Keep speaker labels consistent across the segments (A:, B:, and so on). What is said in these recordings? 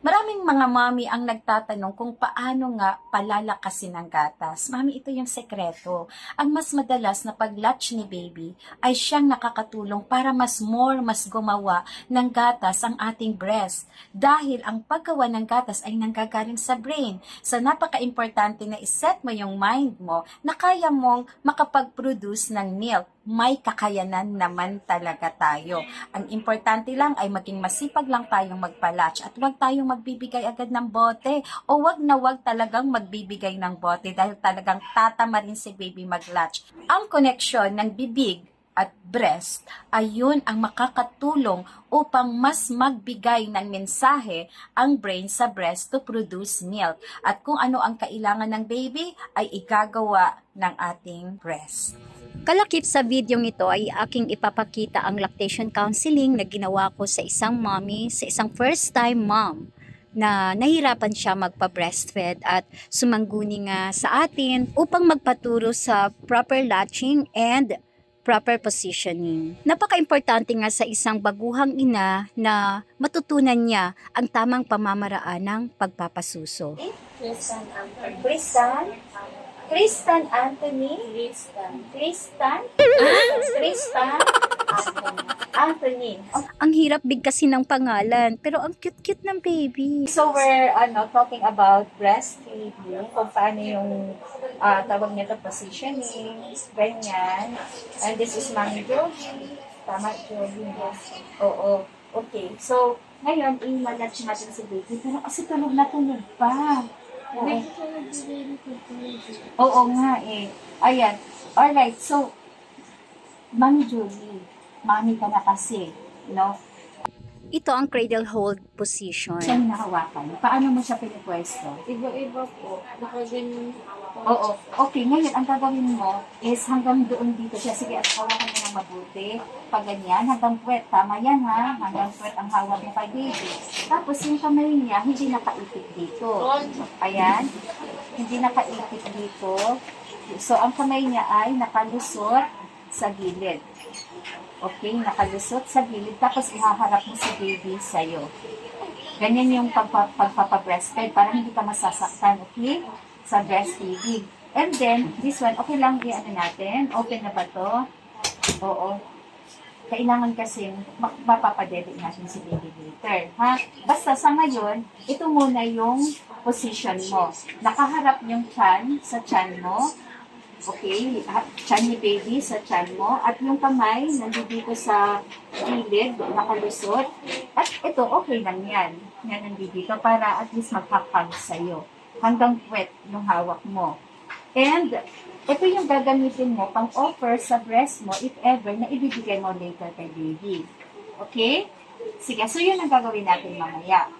A: Maraming mga mami ang nagtatanong kung paano nga palalakasin ang gatas. Mami, ito yung sekreto. Ang mas madalas na pag-latch ni baby ay siyang nakakatulong para mas more, mas gumawa ng gatas ang ating breast. Dahil ang paggawa ng gatas ay nanggagaling sa brain. So napaka-importante na iset mo yung mind mo na kaya mong makapag-produce ng milk. May kakayanan naman talaga tayo. Ang importante lang ay maging masipag lang tayong magpalatch at huwag tayong magbibigay agad ng bote o wag na wag talagang magbibigay ng bote dahil talagang tatama rin si baby maglatch. Ang koneksyon ng bibig at breast ay yun ang makakatulong upang mas magbigay ng mensahe ang brain sa breast to produce milk. At kung ano ang kailangan ng baby ay igagawa ng ating breast.
B: Kalakip sa videong ito ay aking ipapakita ang lactation counseling na ginawa ko sa isang mommy, sa isang first time mom na nahirapan siya magpa-breastfeed at sumangguni nga sa atin upang magpaturo sa proper latching and proper positioning. Napaka-importante nga sa isang baguhang ina na matutunan niya ang tamang pamamaraan ng pagpapasuso.
A: Tristan Anthony. Tristan? Tristan Anthony? Tristan. Tristan? Tristan? Anthony.
B: Ang hirap bigkasin ng pangalan, pero ang cute-cute ng baby.
A: So we're ano talking about breastfeeding, kung paano yung ah, tawag nito positioning, ganyan. And this is Mami Joji. Tama, Joji. Yes. Oo. Okay. So, ngayon, i-manage natin si baby. Pero kasi tulog na tulog pa. Oo. Oo nga eh. Ayan. Alright. So, Mami Joji, mami ka na kasi. No?
B: Ito ang cradle hold position.
A: Siya yung nahawakan. Paano mo siya pinipwesto?
C: Iba-iba po. Nakaganyan.
A: Oo. Okay, ngayon, ang gagawin mo is hanggang doon dito siya. Sige, at hawakan mo ng mabuti. Pag ganyan, hanggang puwet. Tama yan, ha? Hanggang puwet ang hawak mo kay baby. Tapos, yung kamay niya, hindi nakaipit dito. Ayan. Hindi nakaipit dito. So, ang kamay niya ay nakalusot sa gilid. Okay, nakalusot sa gilid. Tapos, ihaharap mo si baby sa'yo. Ganyan yung pagpa, pagpapa-breastfeed para hindi ka masasaktan, okay? Sa breastfeeding. And then, this one, okay lang i-ano natin? Open na ba to? Oo. Kailangan kasi ma- mapapadedit natin si baby later. Ha? Basta sa ngayon, ito muna yung position mo. Nakaharap yung chan sa chan mo. Okay, ha- chan ni baby sa chan mo. At yung kamay, nandito sa gilid, nakalusot. At ito, okay lang yan. Yan nandito para at least magpapag sa'yo. Hanggang wet yung hawak mo. And, ito yung gagamitin mo pang offer sa breast mo if ever na ibibigay mo later kay baby. Okay? Sige, so yun ang gagawin natin mamaya.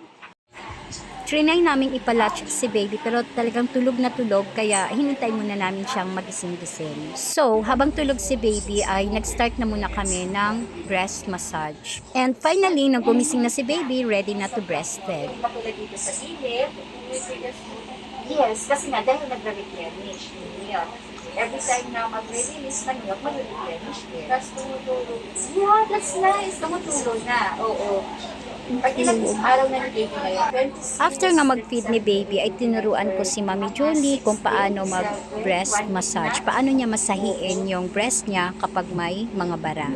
B: Trinay namin ipalatch si baby pero talagang tulog na tulog kaya hinintay muna namin siyang magising-gising. So, habang tulog si baby ay nag-start na muna kami ng breast massage. And finally, nang gumising na si baby, ready na to breastfeed.
A: Yes, kasi nga dahil nagre-replenish milk. Every time na mag-release ng milk, mag-replenish din.
C: Tapos tumutulog.
A: Yeah, that's nice. Tumutulong na. Oo. Pag ilang araw na ni baby ngayon? 26.
B: After nga mag-feed ni baby ay tinuruan ko si Mami Julie kung paano mag-breast massage. Paano niya masahiin yung breast niya kapag may mga bara.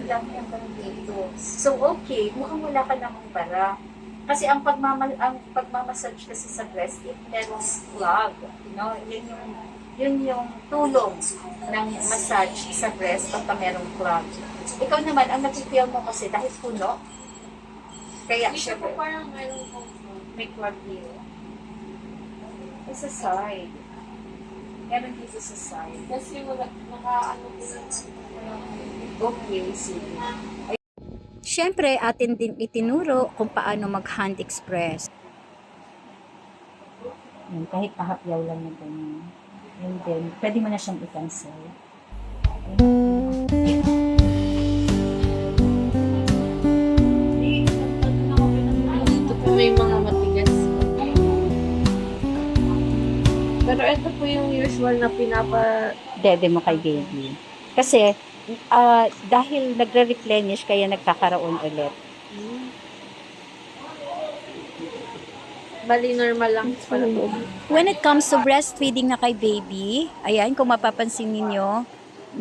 A: So, okay, mukhang wala ka namang bara. Kasi ang pagmama ang pagmamassage kasi sa breast, it merong plug. No? Yun yung, yun yung tulong ng massage sa breast pagka merong plug. Ikaw naman, ang napipeel mo kasi dahil puno, kaya siya
C: po parang mayroon po.
A: may plug dito. Ay, sa side. Meron dito sa side.
C: Kasi wala, naka-ano po yung
A: Okay, sige.
B: Siyempre, atin din itinuro kung paano mag-hand express.
A: Yun, kahit pahapyaw lang na ganyan. And then, pwede mo na siyang i-cancel.
C: Dito po may mga matigas. Pero ito po yung usual na pinapa...
B: Dede mo kay baby. Kasi, ah, dahil nagre-replenish kaya nagkakaroon ulit.
D: Bali, normal lang pala po.
A: When it comes to breastfeeding na kay baby, ayan, kung mapapansin ninyo,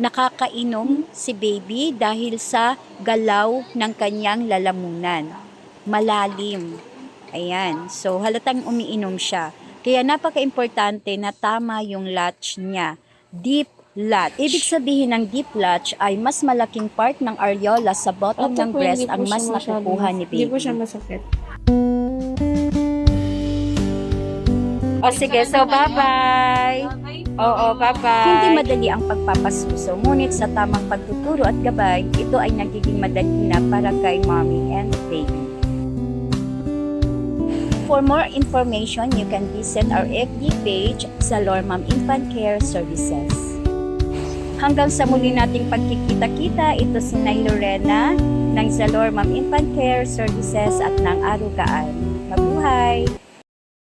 A: nakakainom si baby dahil sa galaw ng kanyang lalamunan. Malalim. Ayan. So, halatang umiinom siya. Kaya napaka-importante na tama yung latch niya. Deep latch. Ibig sabihin ng deep latch ay mas malaking part ng areola sa bottom ng
D: Ito po,
A: breast ang mas nakukuha ni baby.
D: Hindi po siya masakit.
A: O sige, so bye-bye! Oo, bye-bye. Hindi madali ang pagpapasuso, ngunit sa tamang pagtuturo at gabay, ito ay nagiging madali na para kay mommy and baby. For more information, you can visit our FB page sa Lormam Infant Care Services. Hanggang sa muli nating pagkikita-kita, ito si Nay Lorena ng Zalor Ma'am Infant Care Services at ng Arugaan. Mabuhay!